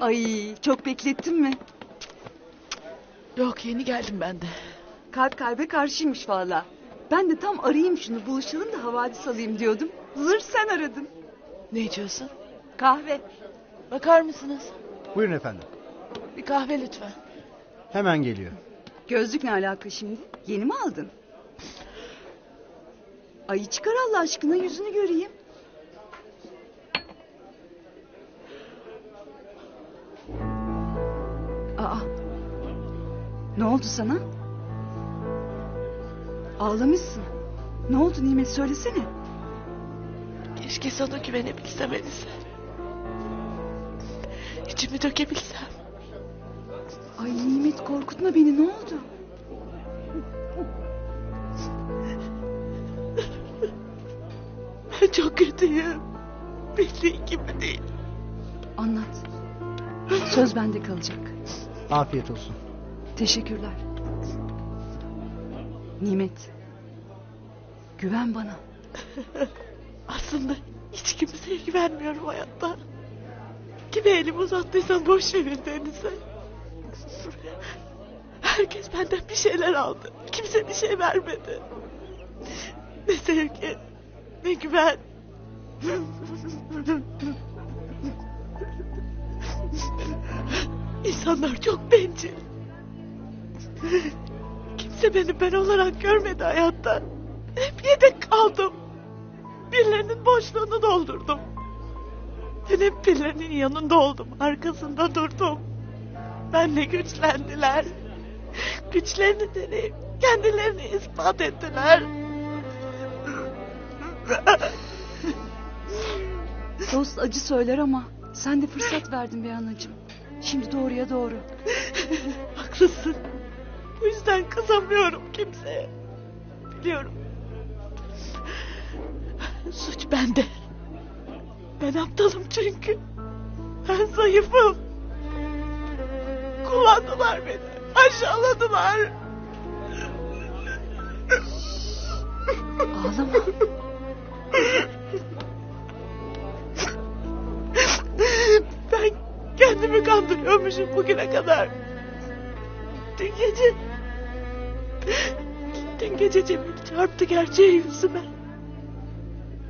Ay çok beklettin mi? Yok yeni geldim ben de. Kalp kalbe karşıymış valla. Ben de tam arayayım şunu buluşalım da havadis alayım diyordum. Zır sen aradın. Ne içiyorsun? Kahve. Bakar mısınız? Buyurun efendim. Bir kahve lütfen. Hemen geliyor. Gözlük ne alaka şimdi? Yeni mi aldın? Ay çıkar Allah aşkına yüzünü göreyim. Aa. Ne oldu sana? Ağlamışsın. Ne oldu Nimet söylesene. Keşke sana güvenebilsem Elise. İçimi dökebilsem. Ay Nimet korkutma beni ne oldu? Ben çok kötüyüm. Bildiğin gibi değil. Anlat. Söz bende kalacak. Afiyet olsun. Teşekkürler. Nimet. Güven bana. Aslında hiç kimseye güvenmiyorum hayatta. Kime elimi uzattıysam boş verin Deniz'e. Herkes benden bir şeyler aldı. Kimse bir şey vermedi. Ne sevgi, ne güven. İnsanlar çok bencil. Kimse beni ben olarak görmedi hayatta. Hep yedek kaldım. Birilerinin boşluğunu doldurdum. Ben hep birilerinin yanında oldum. Arkasında durdum. Benle güçlendiler. Güçlerini deneyip kendilerini ispat ettiler. Dost acı söyler ama sen de fırsat verdin be anacığım. Şimdi doğruya doğru. Haklısın. Bu yüzden kızamıyorum kimseye. Biliyorum. Suç bende. Ben aptalım çünkü. Ben zayıfım. Kullandılar beni. Aşağıladılar. Ağlama. kandırıyormuşum bugüne kadar. Dün gece... Dün gece Cemil çarptı gerçeği yüzüme.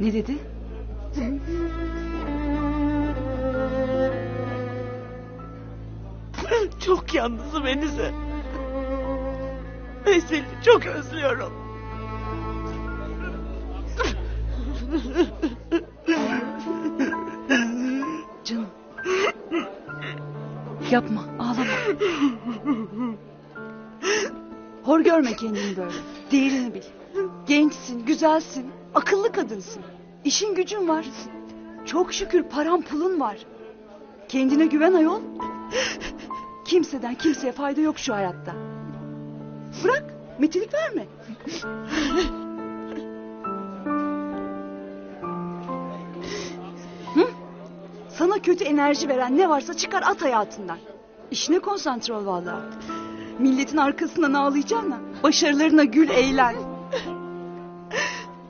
Ne dedi? Çok yalnızım Enise. Ve seni çok özlüyorum. Yapma ağlama. Hor görme kendini böyle. Değerini bil. Gençsin, güzelsin, akıllı kadınsın. İşin gücün var. Çok şükür paran pulun var. Kendine güven ayol. Kimseden kimseye fayda yok şu hayatta. Bırak, metilik verme. Sana kötü enerji veren ne varsa çıkar at hayatından. İşine konsantre ol vallahi. Milletin arkasından ağlayacağına başarılarına gül eğlen.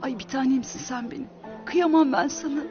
Ay bir tanemsin sen benim. Kıyamam ben sana.